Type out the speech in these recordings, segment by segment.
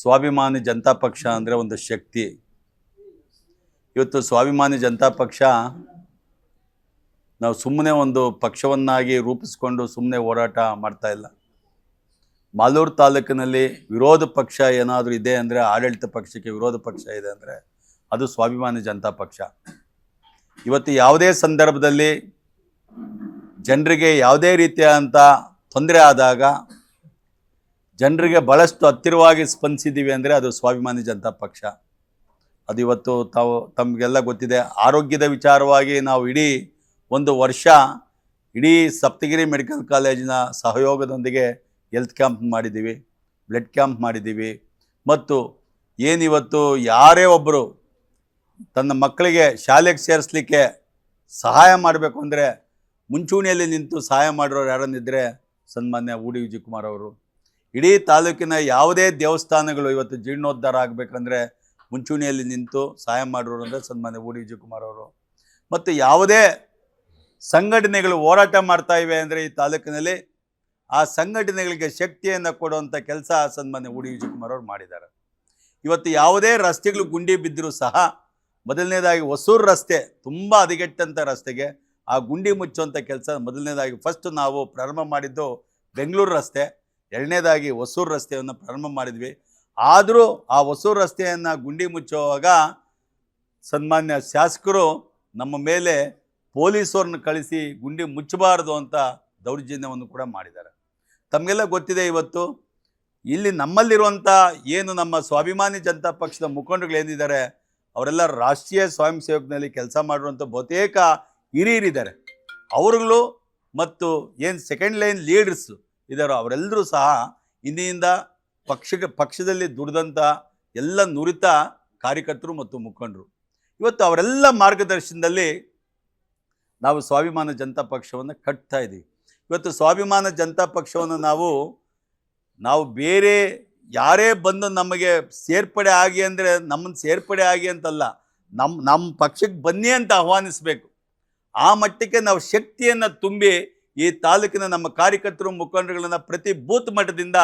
ಸ್ವಾಭಿಮಾನಿ ಜನತಾ ಪಕ್ಷ ಅಂದರೆ ಒಂದು ಶಕ್ತಿ. ಇವತ್ತು ಸ್ವಾಭಿಮಾನಿ ಜನತಾ ಪಕ್ಷ ನಾವು ಸುಮ್ಮನೆ ಒಂದು ಪಕ್ಷವನ್ನಾಗಿ ರೂಪಿಸ್ಕೊಂಡು ಸುಮ್ಮನೆ ಹೋರಾಟ ಮಾಡ್ತಾ ಇಲ್ಲ. ಮಾಲೂರು ತಾಲೂಕಿನಲ್ಲಿ ವಿರೋಧ ಪಕ್ಷ ಏನಾದರೂ ಇದೆ ಅಂದರೆ ಆಡಳಿತ ಪಕ್ಷಕ್ಕೆ ವಿರೋಧ ಪಕ್ಷ ಇದೆ ಅಂದರೆ ಅದು ಸ್ವಾಭಿಮಾನಿ ಜನತಾ ಪಕ್ಷ. ಇವತ್ತು ಯಾವುದೇ ಸಂದರ್ಭದಲ್ಲಿ ಜನರಿಗೆ ಯಾವುದೇ ರೀತಿಯಾದಂಥ ತೊಂದರೆ ಆದಾಗ ಜನರಿಗೆ ಭಾಳಷ್ಟು ಹತ್ತಿರವಾಗಿ ಸ್ಪಂದಿಸಿದ್ದೀವಿ ಅಂದರೆ ಅದು ಸ್ವಾಭಿಮಾನಿ ಜನತಾ ಪಕ್ಷ. ಅದು ಇವತ್ತು ತಾವು, ತಮಗೆಲ್ಲ ಗೊತ್ತಿದೆ. ಆರೋಗ್ಯದ ವಿಚಾರವಾಗಿ ನಾವು ಇಡೀ ಒಂದು ವರ್ಷ ಇಡೀ ಸಪ್ತಗಿರಿ ಮೆಡಿಕಲ್ ಕಾಲೇಜಿನ ಸಹಯೋಗದೊಂದಿಗೆ ಹೆಲ್ತ್ ಕ್ಯಾಂಪ್ ಮಾಡಿದ್ದೀವಿ, ಬ್ಲಡ್ ಕ್ಯಾಂಪ್ ಮಾಡಿದ್ದೀವಿ. ಮತ್ತು ಏನಿವತ್ತು ಯಾರೇ ಒಬ್ಬರು ತನ್ನ ಮಕ್ಕಳಿಗೆ ಶಾಲೆಗೆ ಸೇರಿಸ್ಲಿಕ್ಕೆ ಸಹಾಯ ಮಾಡಬೇಕು ಅಂದರೆ ಮುಂಚೂಣಿಯಲ್ಲಿ ನಿಂತು ಸಹಾಯ ಮಾಡಿರೋರು ಯಾರನ್ನಿದ್ದರೆ ಸನ್ಮಾನ್ಯ ಊಡಿ ವಿಜಯಕುಮಾರ್ ಅವರು. ಇಡೀ ತಾಲೂಕಿನ ಯಾವುದೇ ದೇವಸ್ಥಾನಗಳು ಇವತ್ತು ಜೀರ್ಣೋದ್ಧಾರ ಆಗಬೇಕಂದ್ರೆ ಮುಂಚೂಣಿಯಲ್ಲಿ ನಿಂತು ಸಹಾಯ ಮಾಡೋರು ಅಂದರೆ ಸನ್ಮಾನ್ಯ ಓಡಿ ವಿಜಯಕುಮಾರ್ ಅವರು. ಮತ್ತು ಯಾವುದೇ ಸಂಘಟನೆಗಳು ಹೋರಾಟ ಮಾಡ್ತಾ ಇವೆ ಅಂದರೆ ಈ ತಾಲೂಕಿನಲ್ಲಿ ಆ ಸಂಘಟನೆಗಳಿಗೆ ಶಕ್ತಿಯನ್ನು ಕೊಡುವಂಥ ಕೆಲಸ ಸನ್ಮಾನ್ಯ ಜಿ ವಿಜಯಕುಮಾರ್ ಅವರು ಮಾಡಿದ್ದಾರೆ. ಇವತ್ತು ಯಾವುದೇ ರಸ್ತೆಗಳು ಗುಂಡಿ ಬಿದ್ದರೂ ಸಹ ಮೊದಲನೇದಾಗಿ ಹೊಸೂರು ರಸ್ತೆ ತುಂಬ ಹದಗೆಟ್ಟಂಥ ರಸ್ತೆಗೆ ಆ ಗುಂಡಿ ಮುಚ್ಚುವಂಥ ಕೆಲಸ ಮೊದಲನೇದಾಗಿ ಫಸ್ಟ್ ನಾವು ಪ್ರಾರಂಭ ಮಾಡಿದ್ದು ಬೆಂಗಳೂರು ರಸ್ತೆ. ಎರಡನೇದಾಗಿ ಹೊಸೂರು ರಸ್ತೆಯನ್ನು ಪ್ರಾರಂಭ ಮಾಡಿದ್ವಿ. ಆದರೂ ಆ ಹೊಸೂರು ರಸ್ತೆಯನ್ನು ಗುಂಡಿ ಮುಚ್ಚುವಾಗ ಸನ್ಮಾನ್ಯ ಶಾಸಕರು ನಮ್ಮ ಮೇಲೆ ಪೊಲೀಸರನ್ನು ಕಳಿಸಿ ಗುಂಡಿ ಮುಚ್ಚಬಾರದು ಅಂತ ದೌರ್ಜನ್ಯವನ್ನು ಕೂಡ ಮಾಡಿದ್ದಾರೆ. ತಮಗೆಲ್ಲ ಗೊತ್ತಿದೆ ಇವತ್ತು, ಇಲ್ಲಿ ನಮ್ಮಲ್ಲಿರುವಂಥ ಏನು ನಮ್ಮ ಸ್ವಾಭಿಮಾನಿ ಜನತಾ ಪಕ್ಷದ ಮುಖಂಡರುಗಳು ಏನಿದ್ದಾರೆ, ಅವರೆಲ್ಲ ರಾಷ್ಟ್ರೀಯ ಸ್ವಯಂ ಸೇವಕನಲ್ಲಿ ಕೆಲಸ ಮಾಡಿರುವಂಥ ಬಹುತೇಕ ಹಿರಿಯರಿದ್ದಾರೆ. ಅವರುಗಳು ಮತ್ತು ಏನು ಸೆಕೆಂಡ್ ಲೈನ್ ಲೀಡರ್ಸ್ ಇದ್ದಾರೋ ಅವರೆಲ್ಲರೂ ಸಹ ಇಂದಿನಿಂದ ಪಕ್ಷಕ್ಕೆ, ಪಕ್ಷದಲ್ಲಿ ದುಡಿದಂಥ ಎಲ್ಲ ನುರಿತ ಕಾರ್ಯಕರ್ತರು ಮತ್ತು ಮುಖಂಡರು. ಇವತ್ತು ಅವರೆಲ್ಲ ಮಾರ್ಗದರ್ಶನದಲ್ಲಿ ನಾವು ಸ್ವಾಭಿಮಾನ ಜನತಾ ಪಕ್ಷವನ್ನು ಕಟ್ತಾ ಇದ್ದೀವಿ ಇವತ್ತು ಸ್ವಾಭಿಮಾನ ಜನತಾ ಪಕ್ಷವನ್ನು ನಾವು ನಾವು ಬೇರೆ ಯಾರೇ ಬಂದು ನಮಗೆ ಸೇರ್ಪಡೆ ಆಗಿ ಅಂದರೆ ನಮ್ಮನ್ನು ಸೇರ್ಪಡೆ ಆಗಿ ಅಂತಲ್ಲ ನಮ್ಮ ನಮ್ಮ ಪಕ್ಷಕ್ಕೆ ಬನ್ನಿ ಅಂತ ಆಹ್ವಾನಿಸಬೇಕು. ಆ ಮಟ್ಟಕ್ಕೆ ನಾವು ಶಕ್ತಿಯನ್ನು ತುಂಬಿ ಈ ತಾಲೂಕಿನ ನಮ್ಮ ಕಾರ್ಯಕರ್ತರು, ಮುಖಂಡರುಗಳನ್ನು ಪ್ರತಿ ಬೂತ್ ಮಟ್ಟದಿಂದ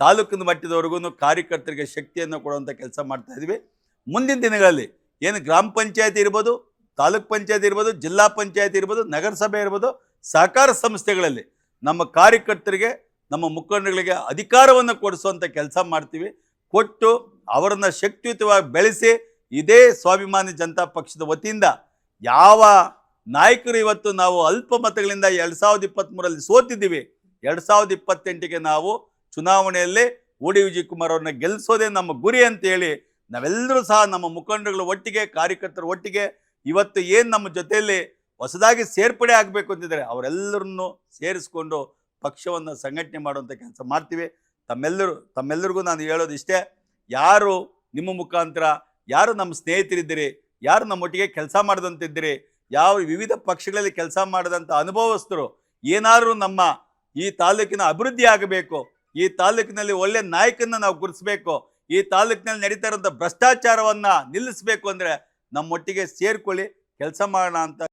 ತಾಲೂಕಿನ ಮಟ್ಟದವರೆಗೂ ಕಾರ್ಯಕರ್ತರಿಗೆ ಶಕ್ತಿಯನ್ನು ಕೊಡುವಂಥ ಕೆಲಸ ಮಾಡ್ತಾ ಇದ್ವಿ. ಮುಂದಿನ ದಿನಗಳಲ್ಲಿ ಏನು ಗ್ರಾಮ ಪಂಚಾಯತಿ ಇರ್ಬೋದು, ತಾಲೂಕ್ ಪಂಚಾಯತ್ ಇರ್ಬೋದು, ಜಿಲ್ಲಾ ಪಂಚಾಯತಿ ಇರ್ಬೋದು, ನಗರಸಭೆ ಇರ್ಬೋದು, ಸಹಕಾರ ಸಂಸ್ಥೆಗಳಲ್ಲಿ ನಮ್ಮ ಕಾರ್ಯಕರ್ತರಿಗೆ, ನಮ್ಮ ಮುಖಂಡರುಗಳಿಗೆ ಅಧಿಕಾರವನ್ನು ಕೊಡಿಸುವಂಥ ಕೆಲಸ ಮಾಡ್ತೀವಿ. ಕೊಟ್ಟು ಅವರನ್ನು ಶಕ್ತಿಯುತವಾಗಿ ಬೆಳೆಸಿ ಇದೇ ಸ್ವಾಭಿಮಾನಿ ಜನತಾ ಪಕ್ಷದ ವತಿಯಿಂದ ಯಾವ ನಾಯಕರು ಇವತ್ತು ನಾವು ಅಲ್ಪ ಮತಗಳಿಂದ ಎರಡು ಸಾವಿರದ ಇಪ್ಪತ್ತ್ಮೂರಲ್ಲಿ ಸೋತಿದ್ದೀವಿ. ಎರಡು ಸಾವಿರದ ಇಪ್ಪತ್ತೆಂಟಿಗೆ ನಾವು ಚುನಾವಣೆಯಲ್ಲಿ ಓಡಿ ವಿಜಯಕುಮಾರ್ ಅವ್ರನ್ನ ಗೆಲ್ಲಿಸೋದೇ ನಮ್ಮ ಗುರಿ ಅಂತೇಳಿ ನಾವೆಲ್ಲರೂ ಸಹ ನಮ್ಮ ಮುಖಂಡರುಗಳು ಒಟ್ಟಿಗೆ, ಕಾರ್ಯಕರ್ತರು ಒಟ್ಟಿಗೆ ಇವತ್ತು ಏನು ನಮ್ಮ ಜೊತೆಯಲ್ಲಿ ಹೊಸದಾಗಿ ಸೇರ್ಪಡೆ ಆಗಬೇಕು ಅಂತಿದ್ದಾರೆ, ಅವರೆಲ್ಲರನ್ನು ಸೇರಿಸ್ಕೊಂಡು ಪಕ್ಷವನ್ನು ಸಂಘಟನೆ ಮಾಡುವಂಥ ಕೆಲಸ ಮಾಡ್ತೀವಿ. ತಮ್ಮೆಲ್ಲರೂ, ತಮ್ಮೆಲ್ಲರಿಗೂ ನಾನು ಹೇಳೋದು ಇಷ್ಟೇ, ಯಾರು ನಿಮ್ಮ ಮುಖಾಂತರ, ಯಾರು ನಮ್ಮ ಸ್ನೇಹಿತರಿದ್ದೀರಿ, ಯಾರು ನಮ್ಮೊಟ್ಟಿಗೆ ಕೆಲಸ ಮಾಡಿದಂತಿದ್ದೀರಿ ಯಾವ ವಿವಿಧ ಪಕ್ಷಗಳಲ್ಲಿ ಕೆಲಸ ಮಾಡಿದಂಥ ಅನುಭವಸ್ಥರು ಏನಾದರೂ ನಮ್ಮ ಈ ತಾಲೂಕಿನ ಅಭಿವೃದ್ಧಿ ಆಗಬೇಕು, ಈ ತಾಲೂಕಿನಲ್ಲಿ ಒಳ್ಳೆ ನಾಯಕನ ನಾವು ಗುರುತಿಸ್ಬೇಕು, ಈ ತಾಲೂಕಿನಲ್ಲಿ ನಡೀತಾ ಇರೋಂಥ ಭ್ರಷ್ಟಾಚಾರವನ್ನು ನಿಲ್ಲಿಸಬೇಕು ಅಂದರೆ ನಮ್ಮೊಟ್ಟಿಗೆ ಸೇರಿಕೊಳ್ಳಿ, ಕೆಲಸ ಮಾಡೋಣ ಅಂತ